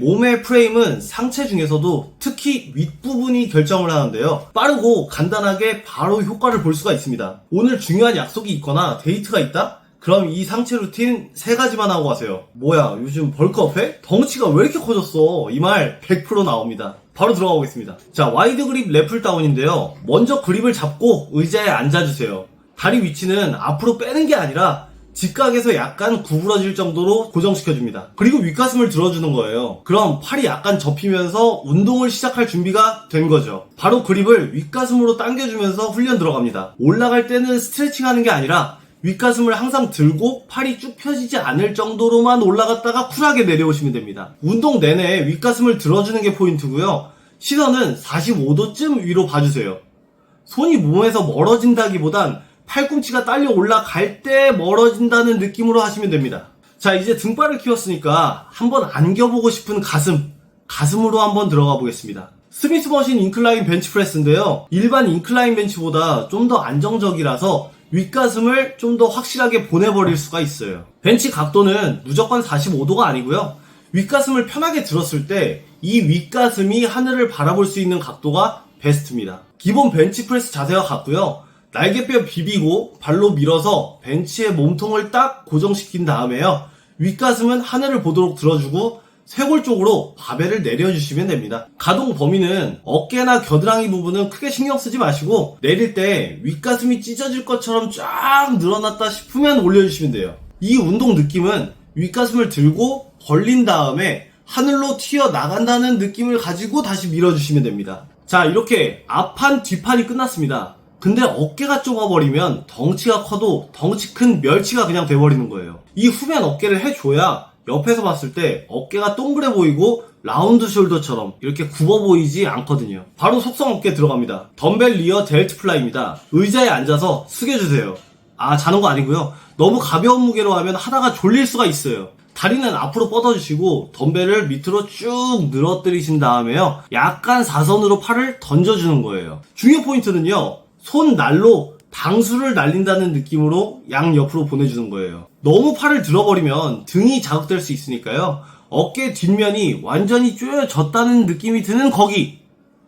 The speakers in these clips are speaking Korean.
몸의 프레임은 상체 중에서도 특히 윗부분이 결정을 하는데요. 빠르고 간단하게 바로 효과를 볼 수가 있습니다. 오늘 중요한 약속이 있거나 데이트가 있다? 그럼 이 상체 루틴 세 가지만 하고 가세요. 뭐야, 요즘 벌크업해? 덩치가 왜 이렇게 커졌어? 이 말 100% 나옵니다. 바로 들어가 보겠습니다. 자, 와이드 그립 래플 다운인데요. 먼저 그립을 잡고 의자에 앉아주세요. 다리 위치는 앞으로 빼는 게 아니라 직각에서 약간 구부러질 정도로 고정시켜줍니다. 그리고 윗가슴을 들어주는 거예요. 그럼 팔이 약간 접히면서 운동을 시작할 준비가 된 거죠. 바로 그립을 윗가슴으로 당겨주면서 훈련 들어갑니다. 올라갈 때는 스트레칭 하는 게 아니라 윗가슴을 항상 들고 팔이 쭉 펴지지 않을 정도로만 올라갔다가 쿨하게 내려오시면 됩니다. 운동 내내 윗가슴을 들어주는 게 포인트고요. 시선은 45도쯤 위로 봐주세요. 손이 몸에서 멀어진다기보단 팔꿈치가 딸려 올라갈 때 멀어진다는 느낌으로 하시면 됩니다. 자, 이제 등발을 키웠으니까 한번 안겨보고 싶은 가슴, 가슴으로 한번 들어가 보겠습니다. 스미스 머신 인클라인 벤치프레스인데요. 일반 인클라인 벤치보다 좀 더 안정적이라서 윗가슴을 좀 더 확실하게 보내버릴 수가 있어요. 벤치 각도는 무조건 45도가 아니고요. 윗가슴을 편하게 들었을 때 이 윗가슴이 하늘을 바라볼 수 있는 각도가 베스트입니다. 기본 벤치프레스 자세와 같고요. 날개뼈 비비고 발로 밀어서 벤치의 몸통을 딱 고정시킨 다음에요. 윗가슴은 하늘을 보도록 들어주고 쇄골 쪽으로 바벨을 내려주시면 됩니다. 가동 범위는 어깨나 겨드랑이 부분은 크게 신경 쓰지 마시고 내릴 때 윗가슴이 찢어질 것처럼 쫙 늘어났다 싶으면 올려주시면 돼요. 이 운동 느낌은 윗가슴을 들고 벌린 다음에 하늘로 튀어 나간다는 느낌을 가지고 다시 밀어주시면 됩니다. 자, 이렇게 앞판, 뒷판이 끝났습니다. 근데 어깨가 좁아버리면 덩치가 커도 덩치 큰 멸치가 그냥 돼버리는 거예요. 이 후면 어깨를 해줘야 옆에서 봤을 때 어깨가 동그래 보이고 라운드 숄더처럼 이렇게 굽어 보이지 않거든요. 바로 속성 어깨 들어갑니다. 덤벨 리어 델트 플라이입니다. 의자에 앉아서 숙여주세요. 아, 자는 거 아니고요. 너무 가벼운 무게로 하면 하다가 졸릴 수가 있어요. 다리는 앞으로 뻗어주시고 덤벨을 밑으로 쭉 늘어뜨리신 다음에요. 약간 사선으로 팔을 던져주는 거예요. 중요 포인트는요. 손 날로 방수를 날린다는 느낌으로 양 옆으로 보내주는 거예요. 너무 팔을 들어버리면 등이 자극될 수 있으니까요. 어깨 뒷면이 완전히 쪼여졌다는 느낌이 드는 거기.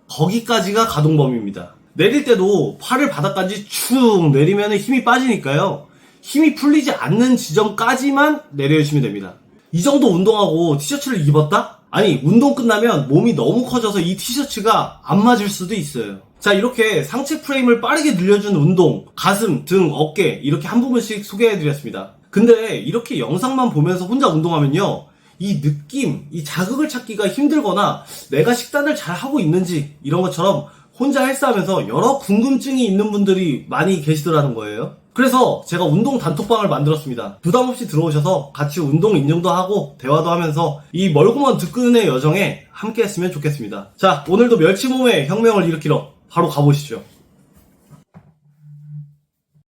거기까지가 가동 범위입니다. 내릴 때도 팔을 바닥까지 축 내리면 힘이 빠지니까요. 힘이 풀리지 않는 지점까지만 내려주시면 됩니다. 이 정도 운동하고 티셔츠를 입었다? 아니, 운동 끝나면 몸이 너무 커져서 이 티셔츠가 안 맞을 수도 있어요. 자, 이렇게 상체 프레임을 빠르게 늘려준 운동, 가슴, 등, 어깨, 이렇게 한 부분씩 소개해드렸습니다. 근데 이렇게 영상만 보면서 혼자 운동하면요. 이 느낌, 이 자극을 찾기가 힘들거나 내가 식단을 잘 하고 있는지 이런 것처럼 혼자 헬스하면서 여러 궁금증이 있는 분들이 많이 계시더라는 거예요. 그래서 제가 운동 단톡방을 만들었습니다. 부담 없이 들어오셔서 같이 운동 인증도 하고 대화도 하면서 이 멀고 먼 득근의 여정에 함께 했으면 좋겠습니다. 자, 오늘도 멸치몸의 혁명을 일으키러 바로 가보시죠.